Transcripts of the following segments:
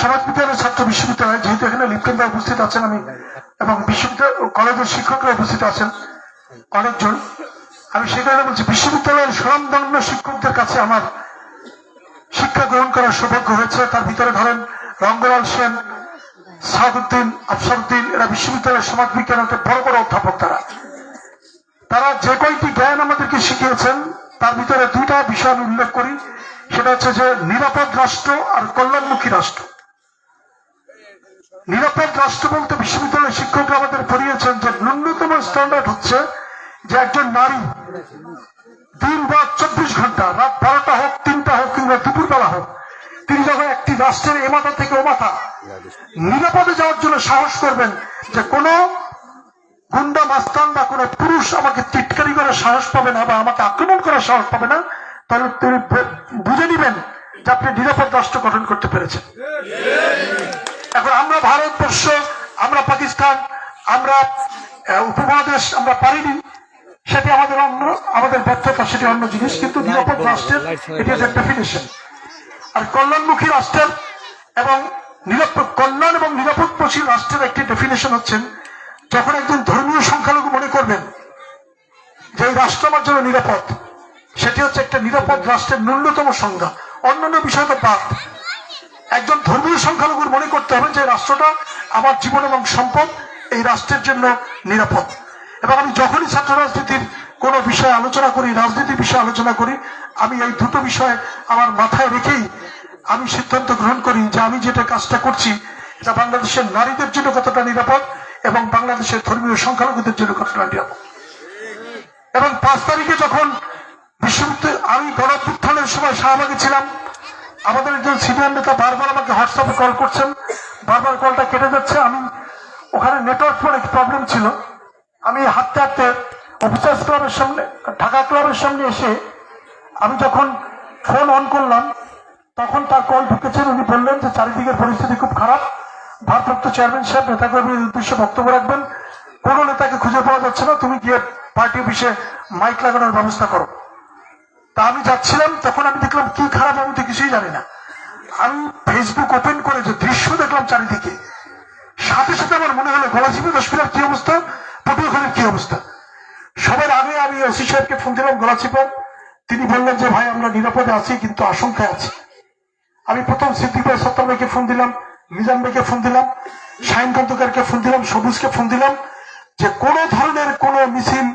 সমাজ ছাত্র বিশ্ববিদ্যালয়, যেহেতু এখানে লিপ্টনদা উপস্থিত আছেন আমি, এবং বিশ্ববিদ্যালয় কলেজের শিক্ষকরা উপস্থিত আছেন অনেকজন। আমি সে কারণে বলছি, বিশ্ববিদ্যালয়ের স্বনামধন্য শিক্ষকদের কাছে আমার শিক্ষা গ্রহণ করার সৌভাগ্য হয়েছে। তার ভিতরে ধরেন রঙ্গলাল সেন, সাদুদ্দিন, আফসারুদ্দিন, এরা বিশ্ববিদ্যালয়ের সমাজ একটা বড় বড় অধ্যাপক তারা। তারা যে কয়টি জ্ঞান আমাদেরকে শিখিয়েছেন, তার ভিতরে দুইটা বিষয় আমি উল্লেখ করি। সেটা হচ্ছে যে নিরাপদ রাষ্ট্র আর কল্যাণমুখী রাষ্ট্র। নিরাপদ রাষ্ট্র বলতে বিশ্ববিদ্যালয়ের শিক্ষকরা আমাদের পড়িয়েছেন যে ন্যূনতম স্ট্যান্ডার্ড হচ্ছে যে একজন নারী দিন রাত চব্বিশ ঘণ্টা, রাত বারোটা হোক, তিনটা হোক কিংবা দুপুরবেলা হোক, তিনি যখন একটি রাষ্ট্রের এ মাথা থেকে ও মাথা নিরাপদে যাওয়ার জন্য সাহস করবেন যে কোনো গুন্ডা, মাস্তান বা কোনো পুরুষ আমাকে টিটকারি করার সাহস পাবে না বা আমাকে আক্রমণ করার সাহস পাবে না, তাহলে তিনি বুঝে নিবেন যে আপনি নিরাপদ রাষ্ট্র গঠন করতে পেরেছেন। এখন আমরা ভারতবর্ষ আমরা পাকিস্তান আমরা উপমহাদেশ আমরা পারিনি সেটি আমাদের অন্য আমাদের ব্যর্থতা সেটি অন্য জিনিস কিন্তু নিরাপদ রাষ্ট্রের এটি হচ্ছে ডেফিনেশন আর কল্যাণমুখী রাষ্ট্রের এবং নিরাপদ কল্যাণ এবং নিরাপদপোষী রাষ্ট্রের একটি ডেফিনেশন হচ্ছেন যখন একজন ধর্মীয় সংখ্যালঘু মনে করবেন যে এই রাষ্ট্র আমার জন্য নিরাপদ সেটি হচ্ছে একটা নিরাপদ রাষ্ট্রের ন্যূনতম সংজ্ঞা। অন্যান্য বিষয় তো বাদ। একজন ধর্মীয় সংখ্যালঘুর মনে করতে হবে যে রাষ্ট্রটা আমার জীবন এবং সম্পদ এই রাষ্ট্রের জন্য নিরাপদ। এবং আমি যখনই ছাত্র রাজনীতির কোনো বিষয়ে আলোচনা করি রাজনীতির বিষয়ে আলোচনা করি, আমি এই দুটো বিষয় আমার মাথায় রেখেই আমি সিদ্ধান্ত গ্রহণ করি যে আমি যেটা কাজটা করছি, এটা বাংলাদেশের নারীদের জন্য কতটা নিরাপদ এবং বাংলাদেশের ধর্মীয় সংখ্যালঘুদের জন্য কতটা নিরাপদ। এবং পাঁচ তারিখে যখন বিশ্ববিদ্যালয় আমি গণপুত্থানের সময় শাহবাগে ছিলাম আমাদের একজন সিনিয়র নেতা বারবার আমাকে হোয়াটসঅ্যাপে কল করছেন। বারবার কলটা কেটে যাচ্ছে। আমি ওখানে নেটওয়ার্ক অনেক প্রবলেম ছিল। আমি হাঁটতে হাঁটতে অফিসার্স ক্লাবের সামনে, ঢাকা ক্লাবের সামনে এসে আমি যখন ফোন অন করলাম, তখন তার কল ঢুকেছেন উনি বললেন যে, চারিদিকের পরিস্থিতি খুব খারাপ। ভারপ্রাপ্ত চেয়ারম্যান সাহেব, নেতাকর্মীর উদ্দেশ্যে বক্তব্য রাখবেন। কোনো নেতাকে খুঁজে পাওয়া যাচ্ছে না। তুমি গিয়ে পার্টি অফিসে মাইক লাগানোর ব্যবস্থা করো। তা আমি যাচ্ছিলাম, তখন আমি দেখলাম কি খারাপ আমি তো কিছুই জানি না। আমি ফেসবুক ওপেন করে যে দৃশ্য দেখলাম চারিদিকে। সাথে সাথে আমার মনে হলো, গলাচিপি দশমিনার কি অবস্থা? পটুয়াখালীর কি অবস্থা? সবার আগে আমি ওসি সাহেবকে ফোন দিলাম গলাচিপার তিনি বললেন যে, ভাই, আমরা নিরাপদে আছি, কিন্তু আশঙ্কায় আছি। আমি প্রথম সিদ্দিক ভাই সত্তর ভাইকে ফোন দিলাম মিজান ভাইকে ফোন দিলাম শাহিন কন্তকারকে ফোন দিলাম, সবুজকে ফোন দিলাম যে, কোনো ধরনের কোনো মিছিল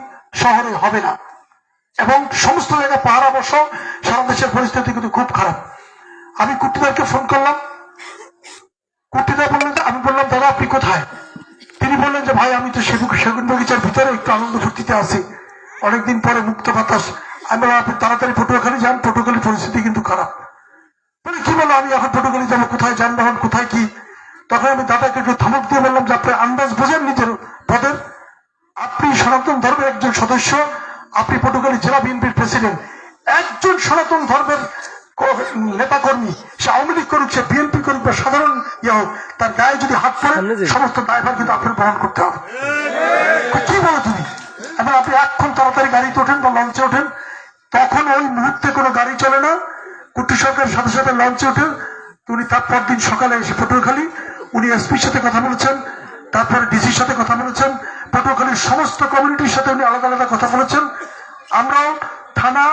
শহরে হবে না। এবং সমস্ত জায়গায় পাহারা বসো সারা দেশের পরিস্থিতি কিন্তু খুব খারাপ। আমি কুট্টিদারকে ফোন করলাম। কুট্টিদার বললেন আমি বললাম, দাদা, আপনি কোথায়? তিনি বললেন যে, ভাই, আমি তো সেগুন বগিচার ভিতরে একটু আনন্দ ফুর্তিতে আছি। অনেকদিন পরে মুক্ত বাতাস। আমি বললাম আপনি তাড়াতাড়ি পটুয়াখালী যান পটুয়াখালীর পরিস্থিতি কিন্তু খারাপ। বলে, কি বলো, আমি এখন পটুয়াখালী যাব, কোথায় যানবাহন, কোথায় কি? তখন আমি দাদাকে একটু ধমক দিয়ে বললাম যে, আপনি আন্দাজ বোঝেন নিজের পদের? আপনি সনাতন ধর্মের একজন সদস্য আপনি পটুয়াখালী জেলা বিএনপির প্রেসিডেন্ট। একজন সনাতন ধর্মের নেতা কর্মী সে আওয়ামী লীগ করুক সে বিএনপি করুক বা সাধারণ ইয়ে হোক তার গায়ে যদি হাত পড়ে সমস্ত দায়ভার কিন্তু আপনার বহন করতে হবে। কি বলো তুমি? এখন আপনি এক্ষণ তাড়াতাড়ি গাড়িতে ওঠেন বা লঞ্চে ওঠেন তখন ওই মুহূর্তে কোনো গাড়ি চলে না। কুট্টি সরকারের সাথে সাথে লঞ্চে ওঠেন। উনি তার পরদিন সকালে এসে পটুয়াখালী উনি এসপির সাথে কথা বলেছেন তারপরে ডিসির সাথে কথা বলেছেন। পটুয়াখালীর সমস্ত কমিউনিটির সাথে উনি আলাদা আলাদা কথা বলেছেন। আমরাও থানা,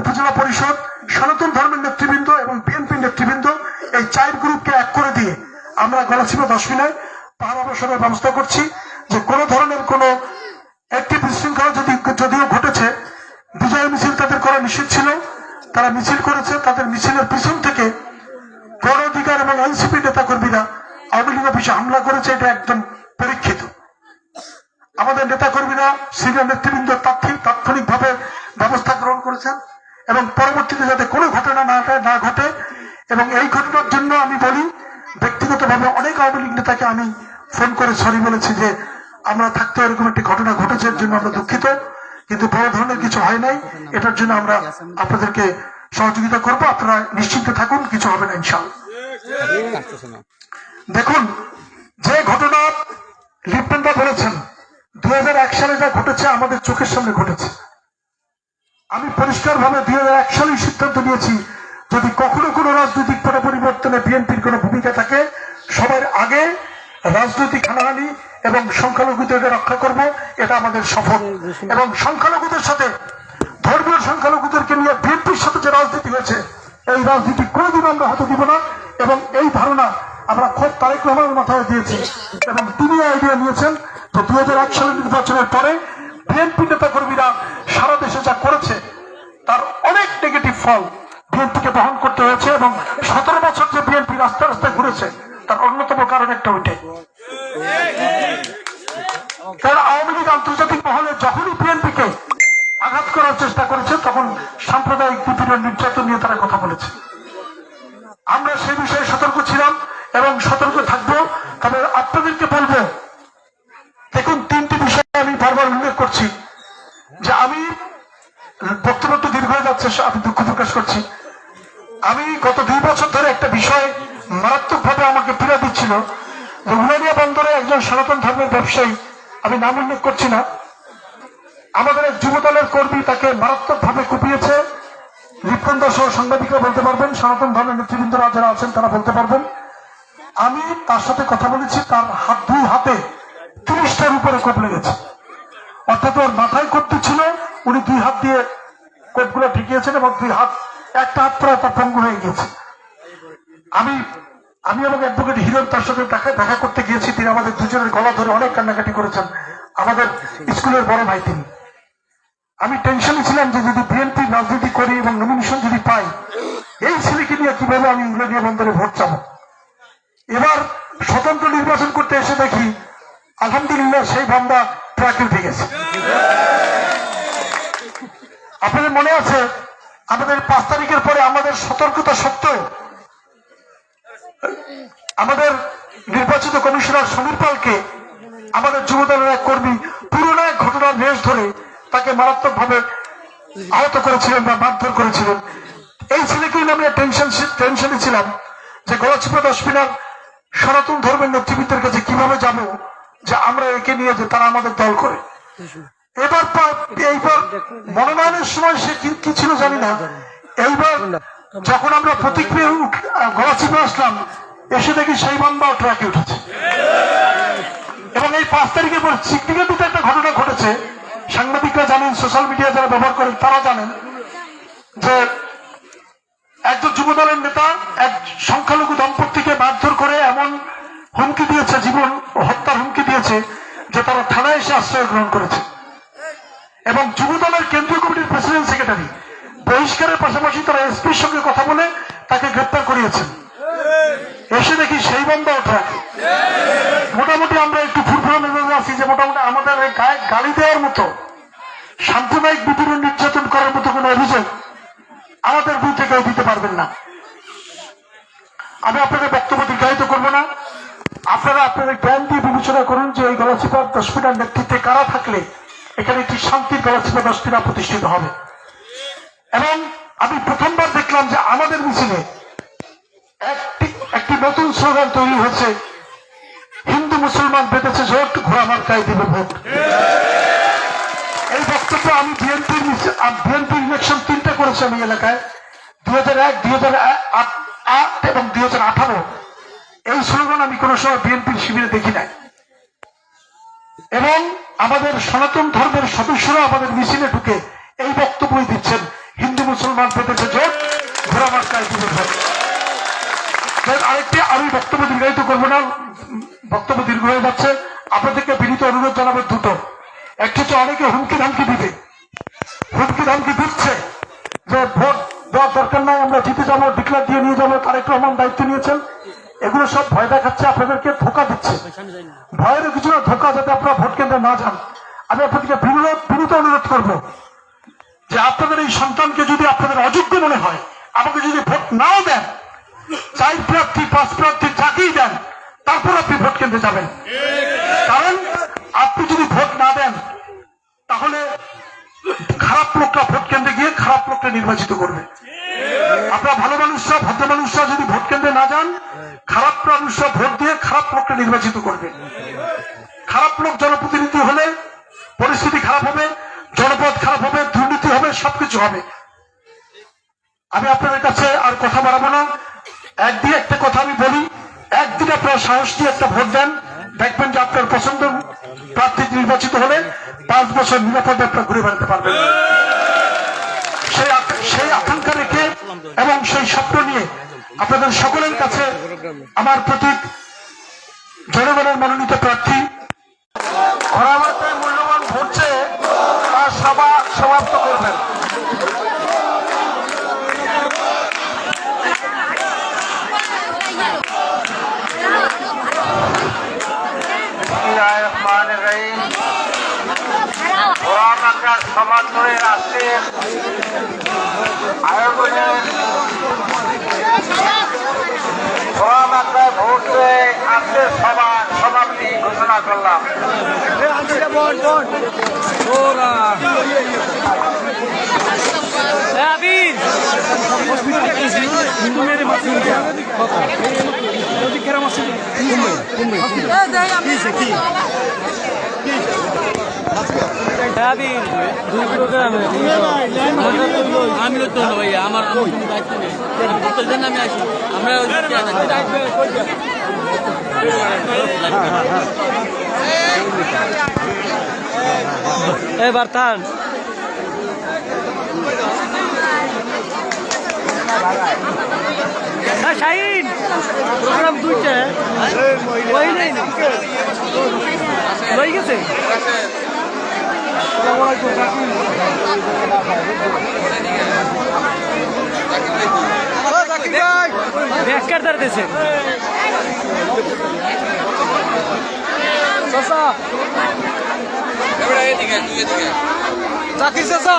উপজেলা পরিষদ, সনাতন ধর্মের নেতৃবৃন্দ এবং বিএনপি নেতৃবৃন্দ এই চার গ্রুপকে এক করে দিয়ে আমরা গলাচিপা দশমিনায় পাহাড় অবসরের ব্যবস্থা করছি যে কোনো ধরনের কোনো একটি বিশৃঙ্খলা যদি যদিও ঘটেছে, বিজয় মিছিল তাদের করা নিষেধ ছিল। তারা মিছিল করেছে, তাদের মিছিলের পিছন থেকে গণ অধিকার এবং এনসিপি নেতা কর্মীরা আওয়ামী লীগ অফিসে হামলা করেছে, এটা একদম এবং এই ঘটনার জন্য আমি বলি, ব্যক্তিগতভাবে অনেক আওয়ামী লীগ নেতাকে আমি ফোন করে সরি বলেছি যে আমরা থাকতে এরকম একটি ঘটনা ঘটেছে, এর জন্য আমরা দুঃখিত। কিন্তু বড় ধরনের কিছু হয় নাই। এটার জন্য আমরা আপনাদেরকে সহযোগিতা করব। আপনারা নিশ্চিন্তে থাকুন, কিছু হবে না ইনশাল্লাহ দেখুন, যে ঘটনা লিপ্টনদা বলেছেন, দুই সালে যা ঘটেছে আমাদের চোখের সামনে ঘটেছে। আমি পরিষ্কার ভাবে দুই সালেই সিদ্ধান্ত নিয়েছি যদি কখনো কোনো রাজনৈতিক পট পরিবর্তনে বিএনপির কোনো ভূমিকা থাকে, সবার আগে রাজনৈতিক হানাহানি এবং সংখ্যালঘুদেরকে রক্ষা করব, এটা আমাদের সফল। এবং সংখ্যালঘুদের সাথে, ধর্মীয় সংখ্যালঘুদেরকে নিয়ে বিএনপির সাথে যে রাজনীতি হয়েছে, এই রাজনীতি কোনোদিন আমরা হতে দিব না। এবং এই ধারণা আমরা খোদ তারেক রহমানের মাথায় দিয়েছি। এবং তিনি আইডিয়া নিয়েছেন হাজার এক সালের নির্বাচনের পরে বিএনপি নেতা কর্মীরা সারা দেশে যা করেছে, তার অনেক নেগেটিভ ফল বিএনপিকে বহন করতে হয়েছে এবং সতেরো বছর যে বিএনপি রাস্তা রাস্তায় ঘুরেছে, তার অন্যতম কারণ একটা ওইটাই। কারণ আওয়ামী লীগ আন্তর্জাতিক মহলে যখনই বিএনপিকে আঘাত করার চেষ্টা করেছে, তখন সাম্প্রদায়িক বিপিনের নির্যাতন নিয়ে তারা কথা বলেছে। গত দুই বছর ধরে একটা বিষয় মারাত্মকভাবে আমাকে পীড়া দিচ্ছিল। যে উলানিয়া বন্দরে একজন সনাতন ধর্মের ব্যবসায়ী, আমি নাম উল্লেখ করছি না। আমাদের এক যুব দলের কর্মী তাকে মারাত্মকভাবে কুপিয়েছে। লিপ্তন সহ সাংবাদিকরা বলতে পারবেন, সনাতন ধর্মের নেতৃবৃন্দরা যারা আছেন তারা বলতে পারবেন। আমি তার সাথে কথা বলেছি, তার হাত দুই হাতে তিরিশটার উপরে কোপ লেগেছে। অর্থাৎ ওর মাথায় কোপটি ছিল, উনি দুই হাত দিয়ে কোপগুলো ঠেকিয়েছেন এবং দুই হাত একটা তার পঙ্গু হয়ে গিয়েছে। আমি আমি এবং অ্যাডভোকেট হিরণ তার সাথে দেখা করতে গিয়েছি। তিনি আমাদের দুজনের গলা ধরে অনেক কান্নাকাটি করেছেন। আমাদের স্কুলের বড় ভাই তিনি। আমি টেনশনে ছিলাম যে যদি বিএনপি রাজনীতি করি এবং নমিনেশন যদি পাই, এই ছেলেকে নিয়ে কীভাবে আমি ইংরেজিয়া বন্দরে ভোট চাবো? এবার স্বতন্ত্র নির্বাচন করতে এসে দেখি, আলহামদুলিল্লাহ সেই ভাবনা ট্রাকে উঠে গেছে আপনাদের মনে আছে আমাদের পাঁচ তারিখের পরে আমাদের সতর্কতা সত্ত্বেও আমাদের নির্বাচিত কমিশনার সমীর পালকে আমাদের যুবদলের এক কর্মী পুরোনো এক ঘটনার রেশ ধরে তাকে মারাত্মকভাবে আহত করেছিলেন বা মারধর করেছিলেন। এই ছেলেকে আমরা টেনশন টেনশনে ছিলাম যে গলাচিপা দশমিনার সনাতন ধর্মের নেতৃবৃন্দের কাছে কীভাবে যাব যে আমরা একে নিয়ে যে তারা আমাদের দল করে। এবার এইবার মনোনয়নের সময় সে কি- ছিল জানি না। এইবার যখন আমরা প্রতিক্রিয়া গলা চিপে আসলাম এসে দেখি সেই বান্দাও ট্রাকে উঠেছে। এবং এই পাঁচ তারিখের পর সিগনিফিকেন্ট একটা ঘটনা ঘটেছে। সাংবাদিকরা জানেন সোশ্যাল মিডিয়া যারা ব্যবহার করেন তারা জানেন যে একজন যুবদলের নেতা এক সংখ্যালঘু দম্পতিকে মারধর করে এমন হুমকি দিয়েছে জীবন হত্যার হুমকি দিয়েছে যে তারা থানায় এসে আশ্রয় গ্রহণ করেছে। এবং যুবদলের কেন্দ্রীয় কমিটির প্রেসিডেন্ট সেক্রেটারি বহিষ্কারের পাশাপাশি তারা এসপির সঙ্গে কথা বলে তাকে গ্রেপ্তার করিয়েছেন। এসে দেখি সেই বন্ধ ওঠা। মোটামুটি আমরা একটু ফুরফুরা মেজাজে আছি যে মোটামুটি আমাদের গায়ে গালি দেওয়ার মতো, সাম্প্রদায়িক বিতরণ নির্যাতন করার মতো কোনো অভিযোগ আমাদের বিরুদ্ধে কেউ দিতে পারবেন না। আমি আপনাদের বক্তব্য দীর্ঘায়িত করব না। আপনারা আপনাদের জ্ঞান দিয়ে বিবেচনা করুন যে এই গলাচিপার দশমিনার নেতৃত্বে কারা থাকলে এখানে একটি শান্তির গলাচিপা দশমিনা প্রতিষ্ঠিত হবে। এবং আমি প্রথমবার দেখলাম যে আমাদের মিছিলে একটি একটি নতুন স্লোগান তৈরি হয়েছে, হিন্দু মুসলমান বেঁধেছে জোট ঘোড়া মার্কায় দিবে ভোট। এই বক্তব্য আমি বিএনপির বিএনপির ইলেকশন তিনটা করেছি আমি এলাকায়, দুই হাজার এক, দুই হাজার আট এবং দুই হাজার আঠারো। এই স্লোগান আমি কোনো সময় বিএনপির শিবিরে দেখি নাই। এবং আমাদের সনাতন ধর্মের সদস্যরা আমাদের মিছিলে ঢুকে এই বক্তব্যই দিচ্ছেন হিন্দু মুসলমান পেতেছে জোট, ঘোড়া মার্কায় আরেকটি আমি বক্তব্য দীর্ঘায়িত করব না, বক্তব্য দীর্ঘ হয়ে যাচ্ছে। আপনাদেরকে বিনীত অনুরোধ জানাব দুটো। একটি হচ্ছে অনেকে হুমকি ধামকি দিবে। হুমকি ধামকি দিচ্ছে যে ভোট দেওয়ার দরকার নাই, আমরা জিতে যাব, ডিক্লার দিয়ে নিয়ে যাব, তারেক রহমান দায়িত্ব নিয়েছেন। এগুলো সব ভয় দেখাচ্ছে, আপনাদেরকে ধোকা দিচ্ছে। ভয়ের কিছু না, ধোকা যাতে আপনারা কেন্দ্রে না যান আমি আপনাদেরকে বিনীত অনুরোধ করব যে আপনাদের এই সন্তানকে যদি আপনাদের অযোগ্য মনে হয়, আমাকে যদি ভোট নাও দেন, চার প্রার্থী, পাঁচ প্রার্থী যাকেই দেন, তারপর আপনি ভোট কেন্দ্রে যাবেন। কারণ আপনি যদি ভোট না দেন, তাহলে খারাপ লোকটা ভোট কেন্দ্রে গিয়ে খারাপ লোকটা নির্বাচিত করবে। আপনারা ভালো মানুষরা, ভদ্র মানুষরা যদি ভোট কেন্দ্রে না যান, খারাপ মানুষরা ভোট দিয়ে খারাপ লোকটা নির্বাচিত করবে। লোক জনপ্রতিনিধি হলে পরিস্থিতি খারাপ হবে, জনপদ খারাপ হবে, দুর্নীতি হবে, সবকিছু হবে। আমি আপনাদের কাছে আর কথা বাড়াবো না। একদিন একটা কথা আমি বলি, একদিন আপনারা সাহস দিয়ে একটা ভোট দেন। দেখবেন যে আপনার পছন্দ প্রার্থী নির্বাচিত হলে পাঁচ বছর নিরাপদে আপনারা ঘুরে বেড়াতে পারবেন। সেই সেই আকাঙ্ক্ষা রেখে এবং সেই স্বপ্ন নিয়ে আপনাদের সকলের কাছে আমার প্রতীক জনগণের মনোনীত ঘোষণা করলাম আমি তো ভাইয়া আমার আমি আসি। আমরা ওই দিকে এবার তান হ্যাঁ শাহিন প্রোগ্রাম দুইটা ওই নেই লই গেছে? ব্যাগকার দাঁড় দিয়েছে চাচা। জাকির চাচা।